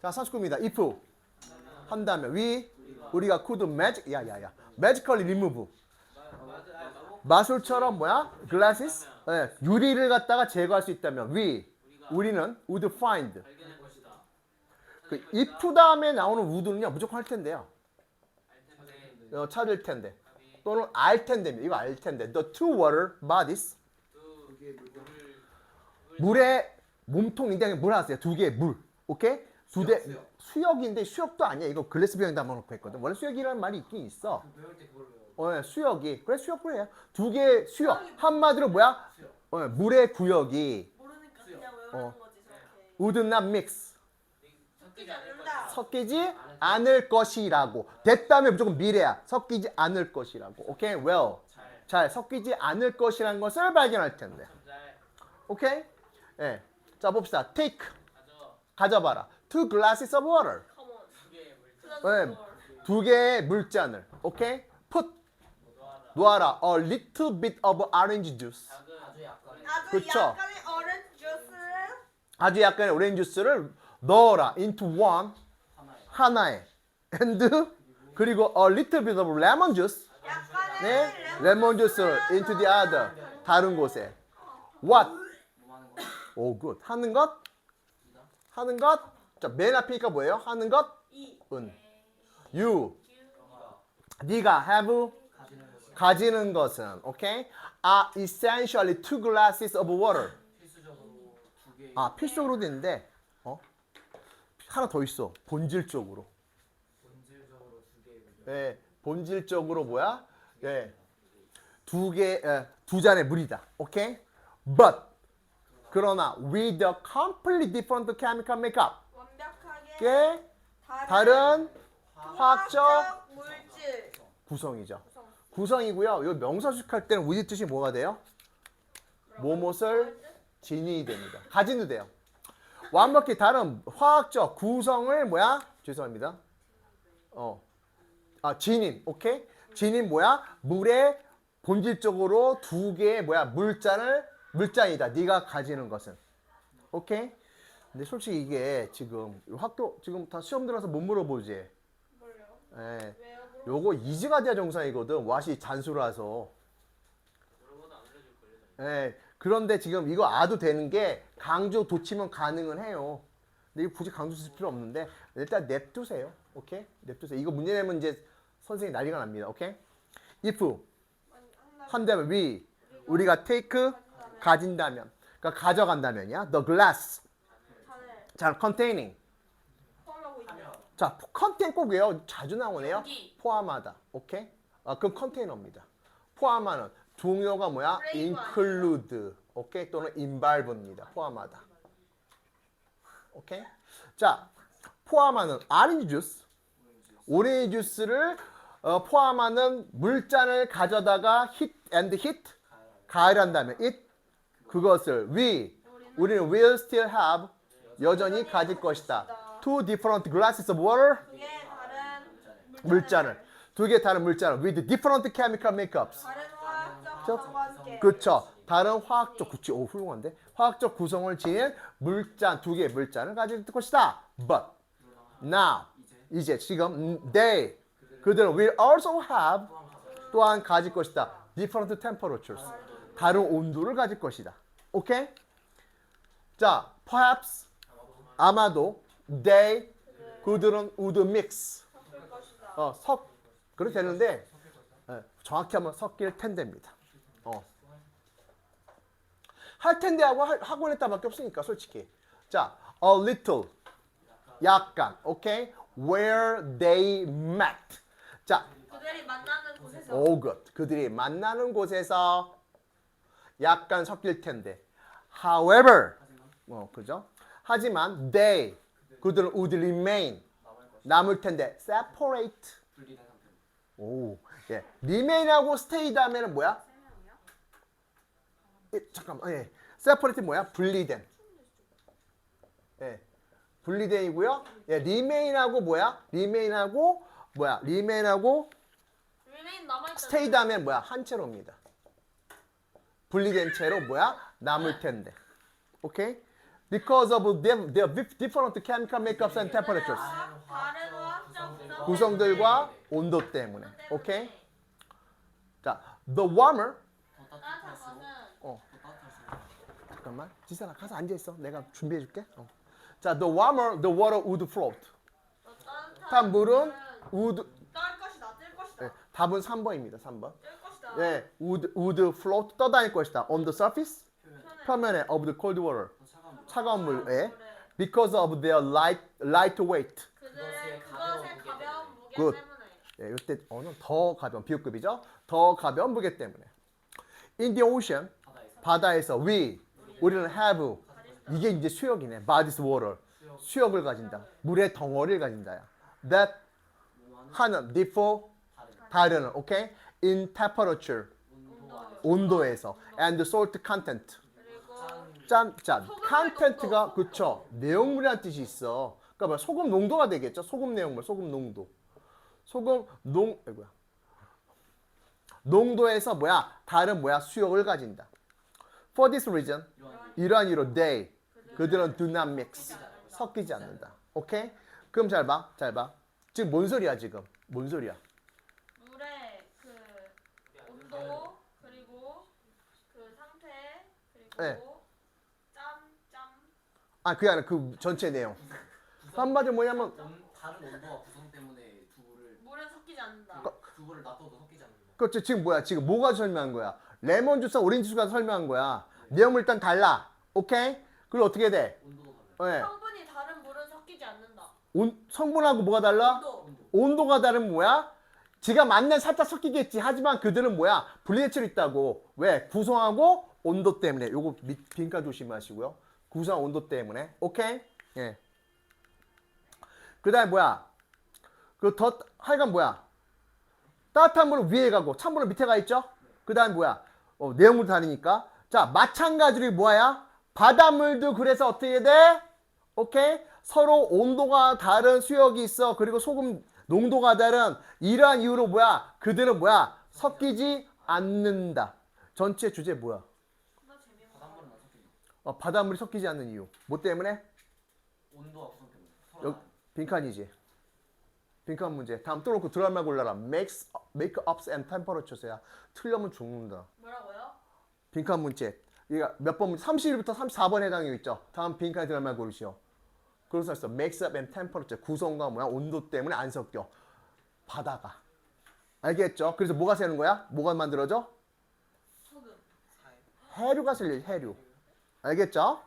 자, 39입니다. if 한다면 we 우리가 could magic 야야야 magically remove 마술처럼 뭐야? glasses 예, 유리를 갖다가 제거할 수 있다면 we 우리는 would find. 그 if 다음에 나오는 would는요 무조건 할 텐데요. 어, 찾을 텐데 또는 알 텐데입니다. 이거 알 텐데 the two water bodies 물의 몸통인데 물 하세요. 두 개의 물. 오케이? 두대 수역, 수역인데 수역도 아니야. 이거 글래스 병에 담아놓고 했거든. 원래 수역이라는 말이 있긴 있어. 그 배울 때 그걸 배워. 어, 예, 수역이. 그래 수역으로 해요. 두 개의 수역. 한마디로 뭐야? 수역. 어, 예, 물의 구역이 모르니까 수요. 그냥 어. 외우는 거지 저렇게. would not mix. 섞이지 않을. 섞이지 것이라고. 됐다면 무조건 미래야. 섞이지 않을 것이라고. 오케이? well. 잘. 잘 섞이지 않을 것이라는 것을 발견할 텐데. 참 잘. 오케이? 예. 자 봅시다. take 가져. 가져봐라. Two glasses of water. 네. 두 개의 물잔을. 오케이? put 놓아라. a little bit of orange juice. 아주 그쵸. 약간의 어른 주스를 아주 약간의 오렌지 주스를 넣어라. into one 하나에 and 그리고 a little bit of lemon juice. 약간의 네. 레몬 주스를 into the other. 다른 곳에. what? 뭐? 오 굿. 하는 것? 하는 것? 자, 맨 앞이니까 뭐예요? 하는 것? 이 은. you. 네가 have 가지는 것은 오케이? are essentially two glasses of water. 개. 아, 필수적으로 되는데 어? 하나 더 있어. 본질적으로. 본질적으로 두 물건. 예, 본질적으로 뭐야? 예. 두 개, 예, 두 잔의 물이다. 오케이? But 그러나 with a completely different chemical makeup. 게 다른, 화학적 물질 구성이죠. 구성이고요. 이 명사식 할 때는 with 뜻이 뭐가 돼요? 뭐뭇을 지니 됩니다. 가진도 돼요. 완벽히 다른 화학적 구성을 뭐야? 죄송합니다. 어, 아 진인, 오케이? 진인 뭐야? 물에 본질적으로 두 개의 뭐야? 물잔을 물잔이다. 네가 가지는 것은, 오케이? 근데 솔직히 이게 지금 학교 지금 다 시험 들어서 못 물어보지. 뭘요? 예. 왜요? 요거 이즈가 돼야 정상이거든. 왓이 잔수라서. 물어보도 안 알려줄 걸요. 예. 그런데 지금 이거 아도 되는 게 강조 도치면 가능은 해요. 근데 이거 굳이 강조 쓸 필요 없는데 일단 냅두세요. 오케이? 냅두세요. 이거 문제 내면 이제 선생님 난리가 납니다. 오케이? if 한다면 we 우리가 take 가진다면 그러니까 가져간다면이야. the glass 자 containing 자 컨테인 꼭 외워 자주 나오네요. 용기. 포함하다. 오케이? 아, 그럼 컨테이너입니다. 포함하는 종료가 뭐야? include. 오케이? 또는 involve입니다. 포함하다. 오케이? 자, 포함하는 주스. 오렌지 주스를 어, 포함하는 물잔을 가져다가 hit and hit 가열한다면 it 그것을 we 우리는 will still have 여전히 가질 것이다. Two different glasses of water 두개 다른 물잔을 두 개 다른 물잔을 with different chemical makeups. 다른 화학적 저- 구성과 함께 그쵸. 다른 화학적 구치 오 훌륭한데 화학적 구성을 지닌 물잔 두 개의 물잔을 가질 것이다. But now 이제 지금 음, they 그들은 will also have 또한 가질 것이다. different temperatures 다른 온도를 가질 것이다. 오케이? 자, perhaps 아마도 they 그들은 would mix. 어, 석 그렇게 되는데 예, 정확히 하면 섞일 텐데입니다. 어. 할 텐데 하고 하- 하고 했다밖에 없으니까 솔직히. 자, a little 약간, 오케이? Where they met. 자, 그들이 만나는 곳에서 oh good. 그들이 만나는 곳에서 약간 섞일 텐데. However, 어, 그죠? 하지만 they 그들은 would remain 남을 텐데 separate. 오, 예. remain하고 stay 다음에는 뭐야? 예, 잠깐만, 예. separate 뭐야? 분리된. 예. 분리된이고요. 예, remain하고 뭐야? remain하고 뭐야? remain하고 remain 남아있다. stay 다음에 뭐야? 한 채로입니다. 분리된 채로 뭐야? 남을 텐데. 오케이? Because of them, their dif- different chemical makeups and temperatures. 다른 화학적 구성 구성들과 온도 때문에. 오케이? 자, the warmer. 더 따뜻한 것은 어, 잠깐만. 지선아, 가서 앉아 있어. 내가 준비해 줄게. 어. 자, the warmer the water would float. 더 따뜻한 단 물은 would 떨 것이다 뜰 것이다 예, 답은 3번입니다. 3번. 뜰 것이다 예, would would float 떠다닐 것이다. on the surface 표면 표면에 of the cold water. 더 차가운 물 물에 because of their light light weight. 그들의 그것의 가벼운 그것의 무게 가벼운 때문에. 무게 Good. 때문에 예, 이때 어는 더 가벼운 비급이죠. 더 가벼운 무게 때문에. In the ocean 바다에서 we 우리는 have 이게 이제 수역이네. bodies water 수역을 가진다. 물의 덩어리를 가진다야. That 하는 differ 다른 오케이 in temperature 온도에서 and salt content 짠 짠, 컨텐트가. 그쵸 내용물이라는 뜻이 있어. 그러니까 뭐야, 소금 농도가 되겠죠. 소금 내용물, 소금 농도. 소금 농, 아이고야. 농도에서 뭐야 다른 뭐야 수역을 가진다. For this reason 이러한 이러한 이유로 they 그들은 do not mix 섞이지 않는다. 오케이? 그럼 잘 봐, 잘 봐. 지금 뭔 소리야 지금? 뭔 소리야? 물의 그 온도 그리고 그 상태 그리고 네. 아 그게 아니라 그 전체 내용. 한마디로 뭐냐면 온, 다른 온도와 구성 때문에 두부를 물은 섞이지 않는다. 두부를 놔둬도 섞이지 않는다. 그렇지 지금 뭐야? 지금 뭐가 설명한 거야? 레몬 주스와 오렌지 주스가 설명한 거야. 내용물 일단 달라. 오케이? 그리고 어떻게 돼? 온도도 다르다 예. 성분이 다른 물은 섞이지 않는다. 온, 성분하고 뭐가 달라? 온도 온도. 온도가 다른 뭐야? 지가 맞는 살짝 섞이겠지. 하지만 그들은 뭐야? 분리대체로 있다고. 왜? 구성하고 온도 때문에. 요거 밑- 빈칸 조심하시고요 구성 온도 때문에. 오케이? 예. 그 다음에 뭐야? 그더 하여간 뭐야? 따뜻한 물은 위에 가고 찬 물은 밑에 가 있죠? 그 다음에 뭐야? 어, 내용물 다르니까. 자 마찬가지로 뭐야? 바닷물도 그래서 어떻게 돼? 오케이? 서로 온도가 다른 수역이 있어. 그리고 소금 농도가 다른 이러한 이유로 뭐야? 그들은 뭐야? 섞이지 않는다. 전체 주제 뭐야 나 재미없어 바닷물은 안 섞이죠 어, 바닷물이 섞이지 않는 이유. 뭐 때문에? 온도와 구성 때문에. 여, 빈칸이지 빈칸 문제. 다음 또 놓고 드라마 골라라. Makes make ups and temperatures야. 틀려면 죽는다. 뭐라고요? 빈칸 문제. 이거 몇번 31부터 34번 해당이 있죠. 다음 빈칸 드라마 고르시오. 그래서 했어. Makes up and temperature. 구성과 뭐야? 온도 때문에 안 섞여. 바다가. 알겠죠? 그래서 뭐가 새는 거야? 뭐가 만들어져? 소금. 해류가 쓸려 해류 알겠죠